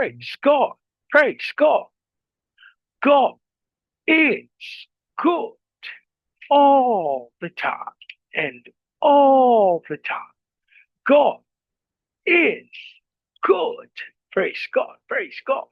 Praise God. Praise God. God is good all the time and all the time. God is good. Praise God. Praise God.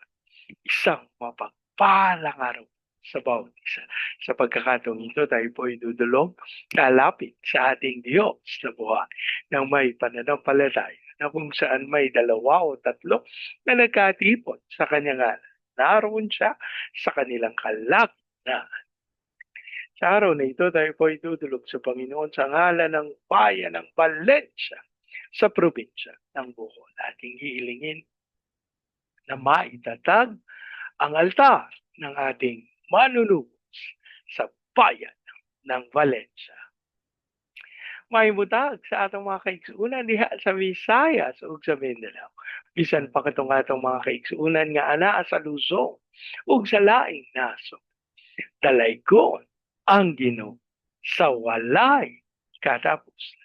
Isang mapagpalang araw sa bawat isa. Sa pagkakataong ito, tayo po ay dudulog, kalapit sa ating Diyos na buhay ng may pananampalataya na kung saan may dalawa o tatlo na nagkatipon sa kanyang ngalan. Naroon siya sa kanilang kalagnan. Sa araw na ito, tayo po ay dudulog sa Panginoon sa ngalan ng bayan ng Valencia sa probinsya ng Bohol. Ating hihilingin na maitatag ang altar ng ating manunubos sa bayan ng Valencia. May mutag sa atong mga kaigsuunan diha sa Visayas ug sa Mindanao. Bisan pa katong atong mga kaigsuunan nga anaa sa Luzon ug sa laing naso. Dalaygon ang Ginoo sa walay katapos.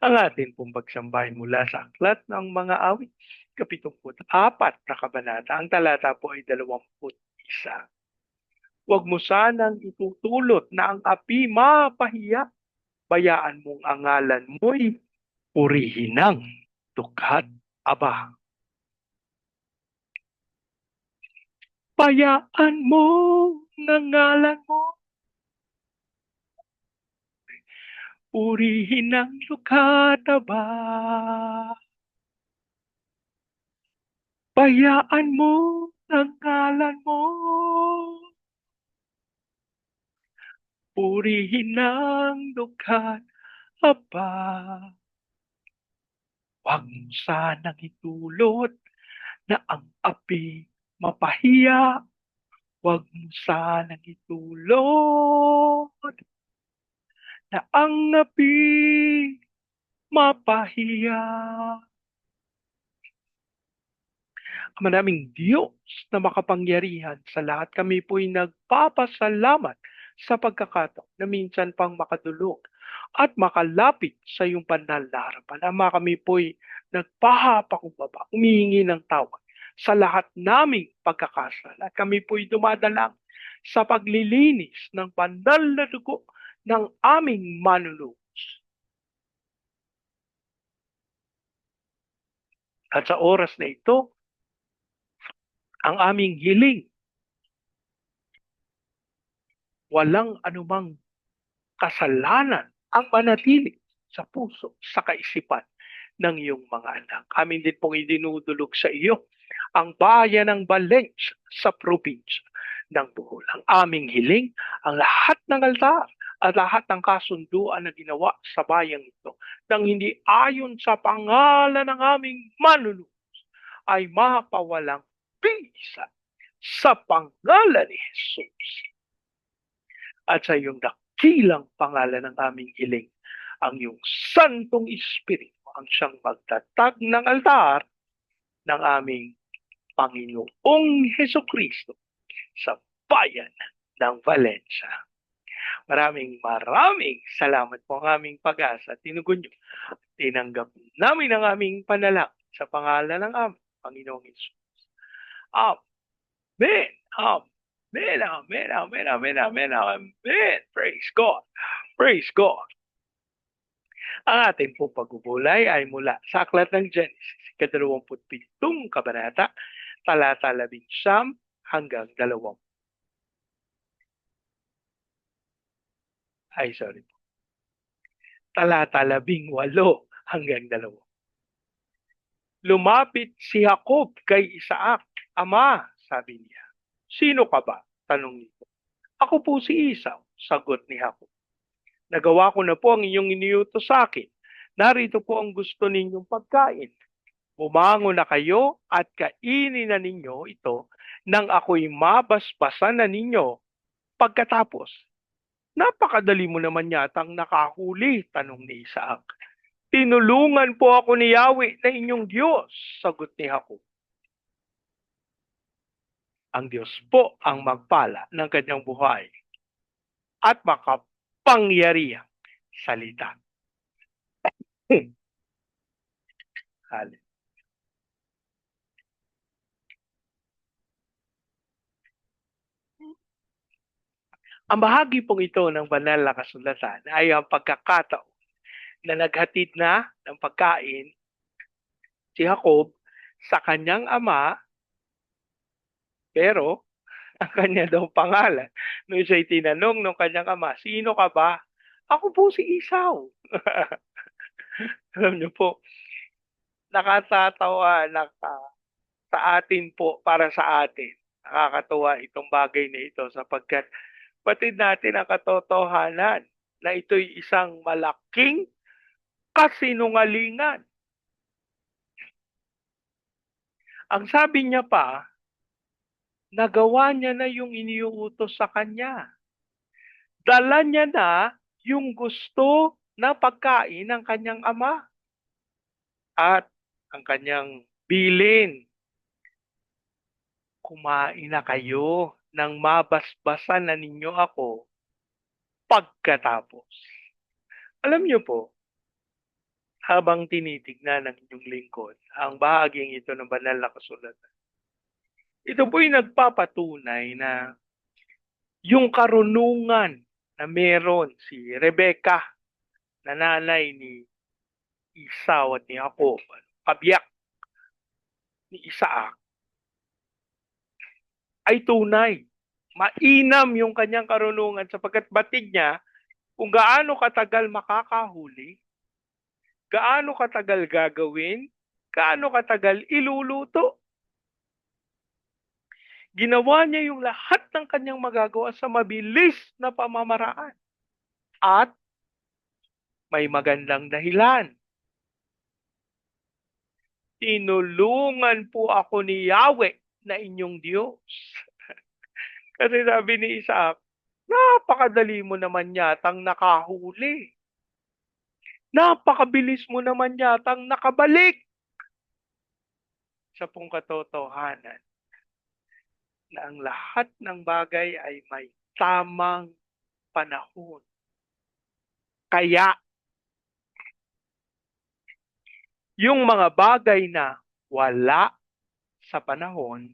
Ang atin pong pagsambahin mula sa aklat ng mga awit, kapitumput apat na kabanata. Ang talata po ay dalawamput isa. Huwag mo sanang itutulot na ang api mapahiya. Bayaan mong ang ngalan mo'y purihin ng tukat aba. Bayaan mo ng ngalan mo. Purihin ng tukat aba. Bayaan mo ngalan mo. Purihin ng dukat, Aba. Huwag mo sanang itulot na ang api mapahiya. Huwag mo sanang itulot na ang api mapahiya. Manaming Diyos na makapangyarihan sa lahat kami po'y nagpapasalamat sa pagkakataon na minsan pang makadulog at makalapit sa iyong harapan. Ama kami po'y nagpahapakumbaba, umihingi ng tawad sa lahat naming pagkakasala. Kami po'y dumadalang sa paglilinis ng banal na dugo ng aming manunubos. At sa oras na ito, ang aming hiling. Walang anumang kasalanan ang manatili sa puso, sa kaisipan ng iyong mga anak. Amin din pong idinudulog sa iyo ang bayan ng Valencia sa probinsya ng Bohol. Ang aming hiling, ang lahat ng altar at lahat ng kasunduan na ginawa sa bayang ito nang hindi ayon sa pangalan ng aming manunubos ay mapawalang bisa sa pangalan ni Jesus. At sa iyong dakilang pangalan ng aming hiling, ang iyong Santong Espiritu ang siyang magtatag ng altar ng aming Panginoong Heso Kristo sa bayan ng Valencia. Maraming maraming salamat po ang aming pag-asa. Tinugon niyo. Tinanggap namin ang aming panalangin sa pangalan ng aming Panginoong Hesus. Amen. Amen. Amen. Amen. Amen. Amen. Amen. Praise God. Praise God. Ang ating pong ay mula sa aklat ng Genesis, kadalawamputpitong kabanata, talata labing siyam hanggang dalawang. Ay, sorry po. Talata labing walo hanggang dalawang. Lumapit si Jacob kay Isaac. Ama, sabi niya. Sino ka ba? Tanong nito. Ako po si Isaw, sagot ni Jacob. Nagawa ko na po ang inyong iniutos sa akin. Narito po ang gusto ninyong pagkain. Bumango na kayo at kainin na ninyo ito nang ako'y mabasbasan na ninyo pagkatapos. Napakadali mo naman yatang nakahuli, tanong ni Isaac. Tinulungan po ako ni Yahweh na inyong Diyos, sagot ni Jacob ang Diyos po ang magpala ng kanyang buhay at makapangyariang salita. Ang bahagi pong ito ng banal na kasulatan ay ang pagkakataon na naghatid na ng pagkain si Jacob sa kanyang ama pero ang kanya daw pangalan nung siya'y tinanong ng kanyang ama, sino ka ba? Ako po si Isaw. Alam niyo po, nakatatawa naka, sa atin po, para sa atin. Nakakatuwa itong bagay na ito sapagkat patid natin ang katotohanan na ito'y isang malaking kasinungalingan. Ang sabi niya pa, nagawa niya na yung iniuutos sa kanya. Dala niya na yung gusto na pagkain ng kanyang ama at ang kanyang bilin. Kumain na kayo nang mabasbasan na ninyo ako pagkatapos. Alam niyo po, habang tinitignan ng inyong lingkod ang bahaging ito ng banal na kasulatan, ito po'y nagpapatunay na yung karunungan na meron si Rebecca na nanay ni Isaw at ni Jacob, kabiyak ni Isaac, ay tunay. Mainam yung kanyang karunungan sapagkat batid niya kung gaano katagal makakahuli, gaano katagal gagawin, gaano katagal iluluto. Ginawa niya yung lahat ng kanyang magagawa sa mabilis na pamamaraan. At may magandang dahilan. Tinulungan po ako ni Yahweh na inyong Diyos. Kasi sabi ni Isaac, napakadali mo naman yatang nakahuli. Napakabilis mo naman yatang nakabalik. Sa pong katotohanan na ang lahat ng bagay ay may tamang panahon. Kaya, yung mga bagay na wala sa panahon,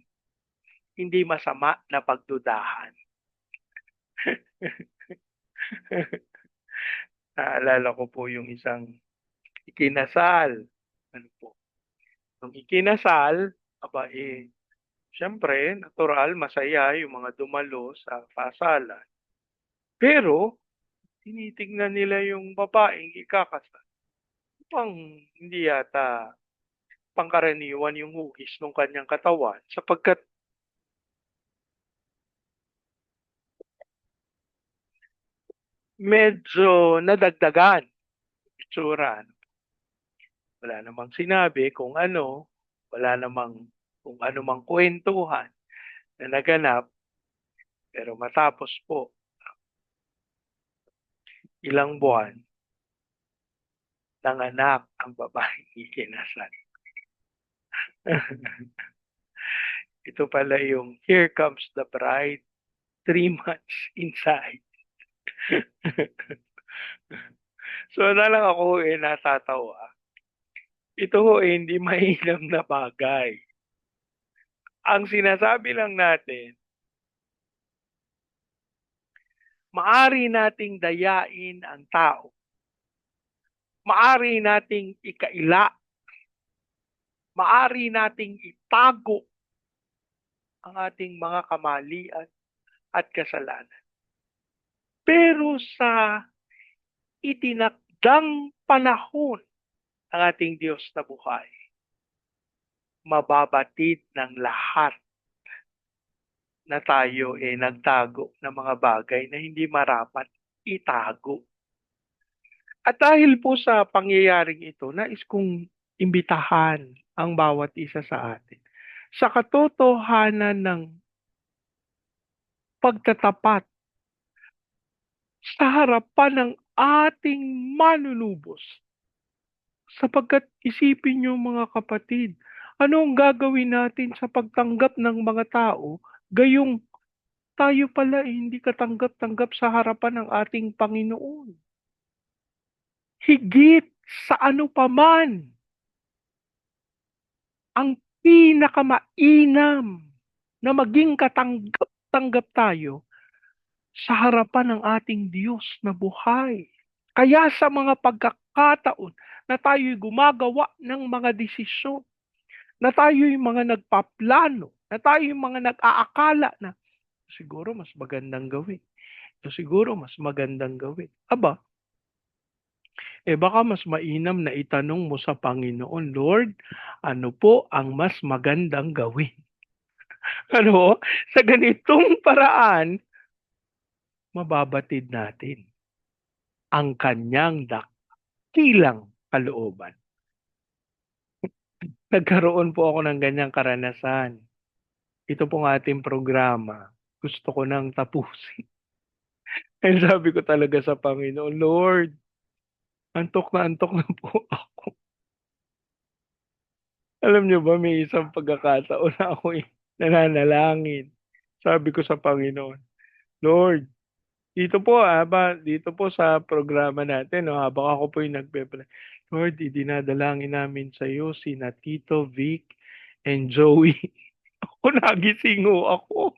hindi masama na pagdudahan. Naalala ko po yung isang ikinasal. Ano po? Nung ikinasal, aba eh, syempre, natural, masaya yung mga dumalo sa pasalan. Pero, tinitingnan nila yung babaeng ikakasal. Pang hindi yata pangkaraniwan yung hugis ng kanyang katawan sapagkat medyo nadagdagan itsura. Wala namang sinabi kung ano, wala namang kung ano mang kwentuhan na naganap. Pero matapos po ilang buwan, nanganak ang babaeng ikinasal. Ito pala yung Here Comes the Bride, three months inside. so na lang ako eh natatawa. Ito ho eh, hindi mainam na bagay. Ang sinasabi lang natin, maari nating dayain ang tao. Maari nating ikaila. Maari nating itago ang ating mga kamalian at kasalanan. Pero sa itinakdang panahon ng ating Diyos na buhay, mababatid ng lahat na tayo eh nagtago ng mga bagay na hindi marapat itago. At dahil po sa pangyayaring ito, nais kong imbitahan ang bawat isa sa atin sa katotohanan ng pagtatapat sa harapan ng ating manunubos. Sapagkat isipin niyo mga kapatid, ano ang gagawin natin sa pagtanggap ng mga tao gayong tayo pala eh, hindi katanggap-tanggap sa harapan ng ating Panginoon. Higit sa ano paman ang pinakamainam na maging katanggap-tanggap tayo sa harapan ng ating Diyos na buhay. Kaya sa mga pagkakataon na tayo'y gumagawa ng mga desisyon, na tayo'y mga nagpaplano, na tayo'y mga nag-aakala na siguro mas magandang gawin. Ito siguro mas magandang gawin. Aba, eh baka mas mainam na itanong mo sa Panginoon, Lord, ano po ang mas magandang gawin? ano, sa ganitong paraan, mababatid natin ang kanyang dakilang kalooban. Nagkaroon po ako ng ganyang karanasan. Ito pong ating programa. Gusto ko nang tapusin. And sabi ko talaga sa Panginoon, Lord, antok na antok na po ako. Alam niyo ba, may isang pagkakataon na ako nananalangin. Sabi ko sa Panginoon, Lord, dito po, aba, dito po sa programa natin, no, habang ako po yung nagpe Lord, idinadalangin namin sa iyo si na Tito, Vic, and Joey. ako nagising ako.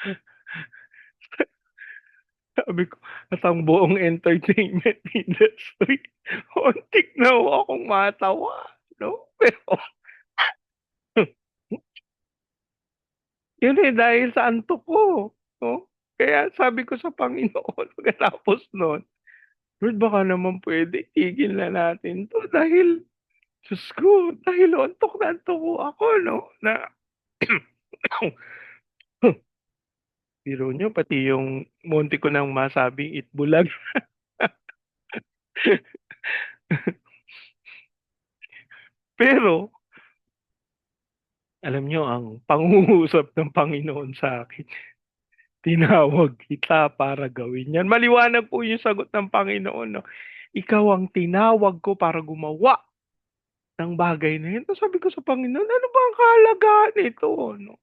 Sabi ko, at ang buong entertainment industry, ontik na akong matawa. No? Pero, yun eh, dahil sa antok ko. No? Kaya sabi ko sa Panginoon, pagkatapos nun, Lord, baka naman pwede, tigil na natin to dahil, Diyos ko, dahil antok na antok ko ako, no? Na, biro nyo, pati yung munti ko nang masabing itbulag. Pero, alam nyo, ang pangungusap ng Panginoon sa akin, tinawag kita para gawin yan. Maliwanag po yung sagot ng Panginoon. No? Ikaw ang tinawag ko para gumawa ng bagay na yun. Sabi ko sa Panginoon, ano ba ang kahalagaan nito? No?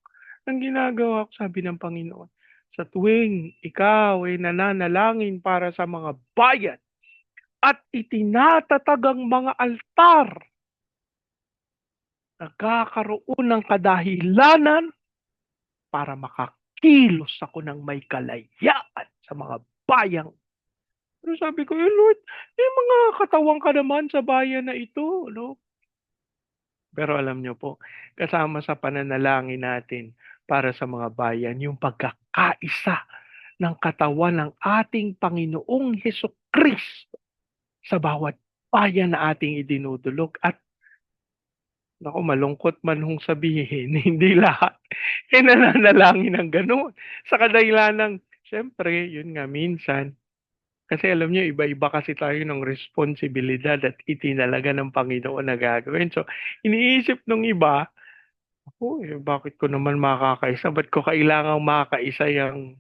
Ang ginagawa ko, sabi ng Panginoon, sa tuwing ikaw ay nananalangin para sa mga bayan at itinatatag ang mga altar, nagkakaroon ng kadahilanan para makakita kilos ako ng may kalayaan sa mga bayang. Pero sabi ko, eh, Lord, may mga katawang ka naman sa bayan na ito. No? Pero alam nyo po, kasama sa pananalangin natin para sa mga bayan, yung pagkakaisa ng katawan ng ating Panginoong Heso Kristo sa bawat bayan na ating idinudulog at Naku, malungkot man hong sabihin, hindi lahat eh nananalangin ng gano'n. Sa kadahilan ng, syempre, yun nga, minsan, kasi alam niyo, iba-iba kasi tayo ng responsibilidad at itinalaga ng Panginoon na gagawin. So, iniisip ng iba, ako, eh, bakit ko naman makakaisa? Ba't ko kailangang makakaisa yung,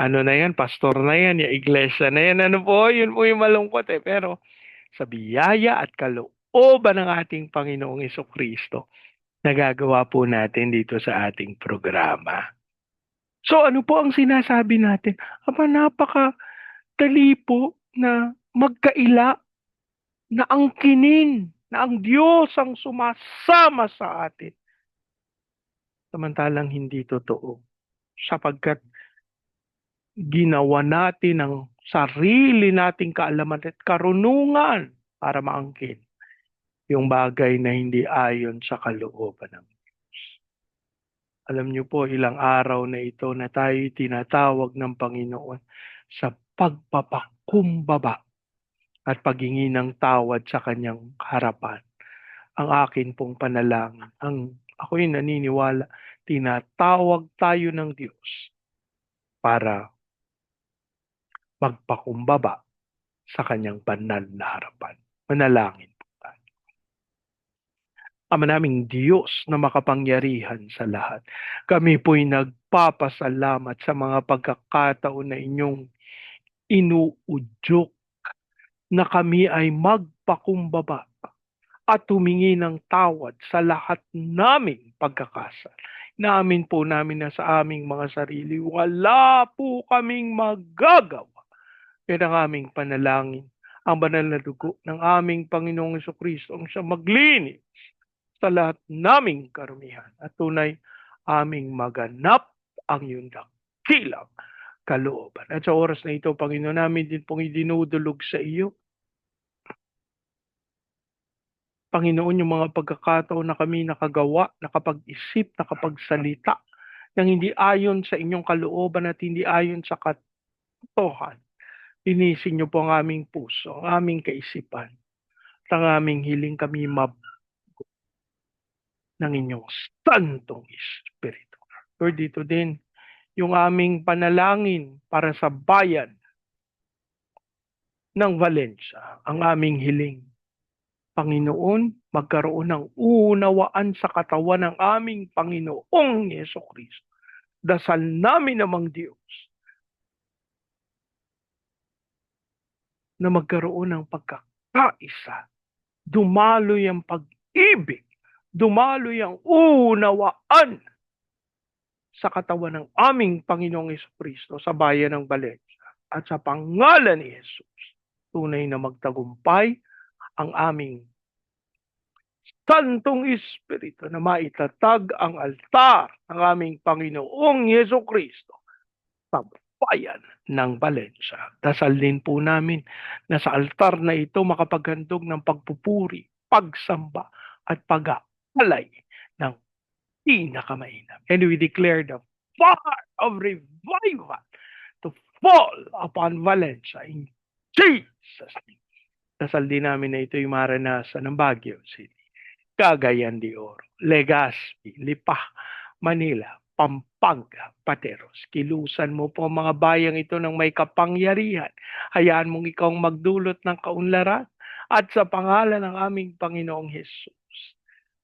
ano na yan, pastor na yan, yung iglesia na yan. Ano po, yun po yung malungkot eh. Pero, sa biyaya at kalooban ng ating Panginoong Iso Kristo, nagagawa po natin dito sa ating programa. So ano po ang sinasabi natin? Aba napaka dali po na magkaila na ang kinin, na ang Diyos ang sumasama sa atin. Samantalang hindi totoo. Sapagkat ginawa natin ang sarili nating kaalaman at karunungan para maangkin yung bagay na hindi ayon sa kalooban ng Diyos. Alam niyo po, ilang araw na ito na tayo tinatawag ng Panginoon sa pagpapakumbaba at paghingi ng tawad sa kanyang harapan. Ang akin pong panalangin, ang ako'y naniniwala, tinatawag tayo ng Diyos para magpakumbaba sa kanyang banal na harapan. Manalangin. Ama naming Diyos na makapangyarihan sa lahat. Kami po'y nagpapasalamat sa mga pagkakataon na inyong inuudyok na kami ay magpakumbaba at humingi ng tawad sa lahat naming pagkakasal. Namin po namin na sa aming mga sarili, wala po kaming magagawa. Yan ang aming panalangin, ang banal na dugo ng aming Panginoong Kristo ang siya maglinis sa lahat naming karumihan at tunay aming maganap ang iyong dakilang kalooban. At sa oras na ito, Panginoon namin din pong idinudulog sa iyo. Panginoon, yung mga pagkakataon na kami nakagawa, nakapag-isip, nakapagsalita, nang hindi ayon sa inyong kalooban at hindi ayon sa katotohan. Linisin niyo po ang aming puso, ang aming kaisipan, at ang aming hiling kami mab ng inyong Santong Espiritu. Lord, dito din, yung aming panalangin para sa bayan ng Valencia, ang aming hiling. Panginoon, magkaroon ng unawaan sa katawan ng aming Panginoong Yeso Kristo. Dasal namin namang Diyos na magkaroon ng pagkakaisa. Dumaloy ang pag-ibig. Dumaloy ang unawaan sa katawan ng aming Panginoong Kristo sa bayan ng Valencia. At sa pangalan ni Jesus, tunay na magtagumpay ang aming Santong Espiritu na maitatag ang altar ng aming Panginoong Yeso Kristo sa bayan ng Valencia. Dasal din po namin na sa altar na ito makapaghandog ng pagpupuri, pagsamba at pag-aalay ng pinakamainam. And we declare the fire of revival to fall upon Valencia in Jesus' name. Dasal din namin na ito yung maranasan ng Baguio City, Cagayan de Oro, Legazpi, Lipa, Manila, Pampanga, Pateros. Kilusan mo po ang mga bayang ito ng may kapangyarihan. Hayaan mong ikaw magdulot ng kaunlaran at sa pangalan ng aming Panginoong Jesus.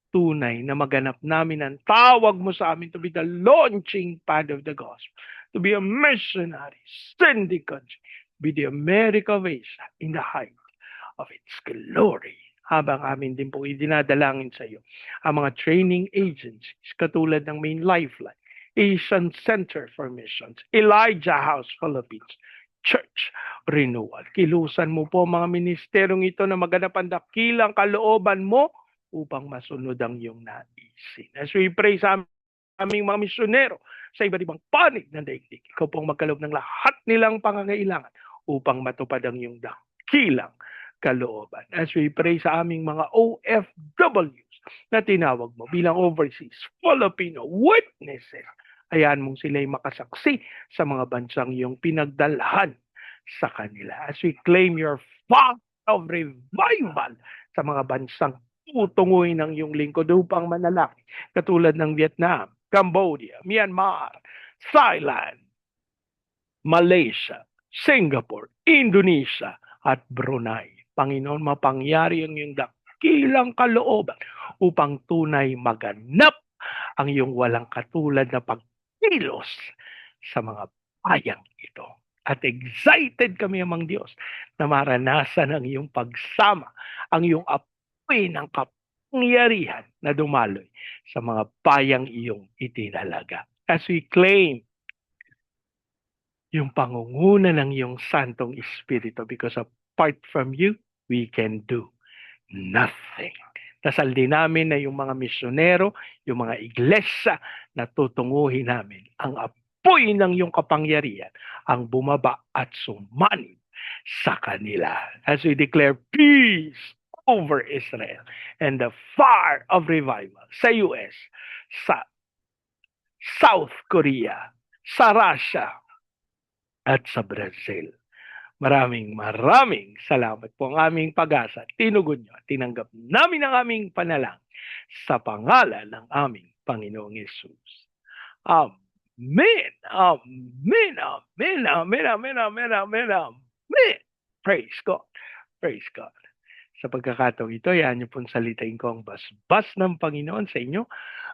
Tunay na maganap namin ang tawag mo sa amin to be the launching pad of the gospel, to be a missionary, country, be the America of Asia in the height of its glory. Habang amin din po idinadalangin sa iyo ang mga training agencies katulad ng Main Lifeline, Asian Center for Missions, Elijah House Philippines, Church Renewal. Kilusan mo po mga ministeryong ito na maganap ang dakilang kalooban mo upang masunod ang iyong naisin. As we pray sa aming mga misyonero sa iba't ibang panig ng daigdig, ikaw pong magkaloob ng lahat nilang pangangailangan upang matupad ang iyong dakilang kalooban. As we pray sa aming mga OFWs na tinawag mo bilang overseas Filipino witnesses, ayan mong sila'y makasaksi sa mga bansang iyong pinagdalhan sa kanila. As we claim your fire of revival sa mga bansang tutunguhin ng iyong lingkod upang manalaki, katulad ng Vietnam, Cambodia, Myanmar, Thailand, Malaysia, Singapore, Indonesia, at Brunei. Panginoon, mapangyari ang iyong dakilang kalooban upang tunay maganap ang iyong walang katulad na pagkilos sa mga bayang ito. At excited kami amang Diyos na maranasan ang iyong pagsama, ang iyong apoy ng kapangyarihan na dumaloy sa mga bayang iyong itinalaga. As we claim yung pangunguna ng iyong Santong Espiritu because apart from you, we can do nothing. Dasal din namin na yung mga misyonero, yung mga iglesia na tutunguhin namin ang apoy ng iyong kapangyarihan ang bumaba at sumanib sa kanila. As we declare peace over Israel and the fire of revival sa US, sa South Korea, sa Russia, at sa Brazil. Maraming maraming salamat po ang aming pag-asa. Tinugon nyo tinanggap namin ang aming panalang sa pangalan ng aming Panginoong Yesus. Amen. Amen. Amen. Amen. Amen. Amen. Amen. Amen. Praise God. Praise God. Sa pagkakataong ito, yan niyo pong salitain ko ang basbas ng Panginoon sa inyo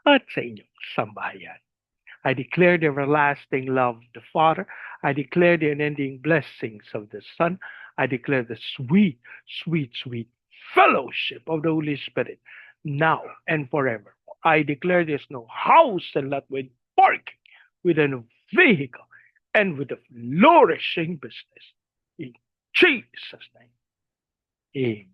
at sa inyong sambahayan. I declare the everlasting love of the Father. I declare the unending blessings of the Son. I declare the sweet, sweet, sweet fellowship of the Holy Spirit now and forever. I declare there's no house and lot with parking, with a vehicle, and with a flourishing business. In Jesus' name. Amen.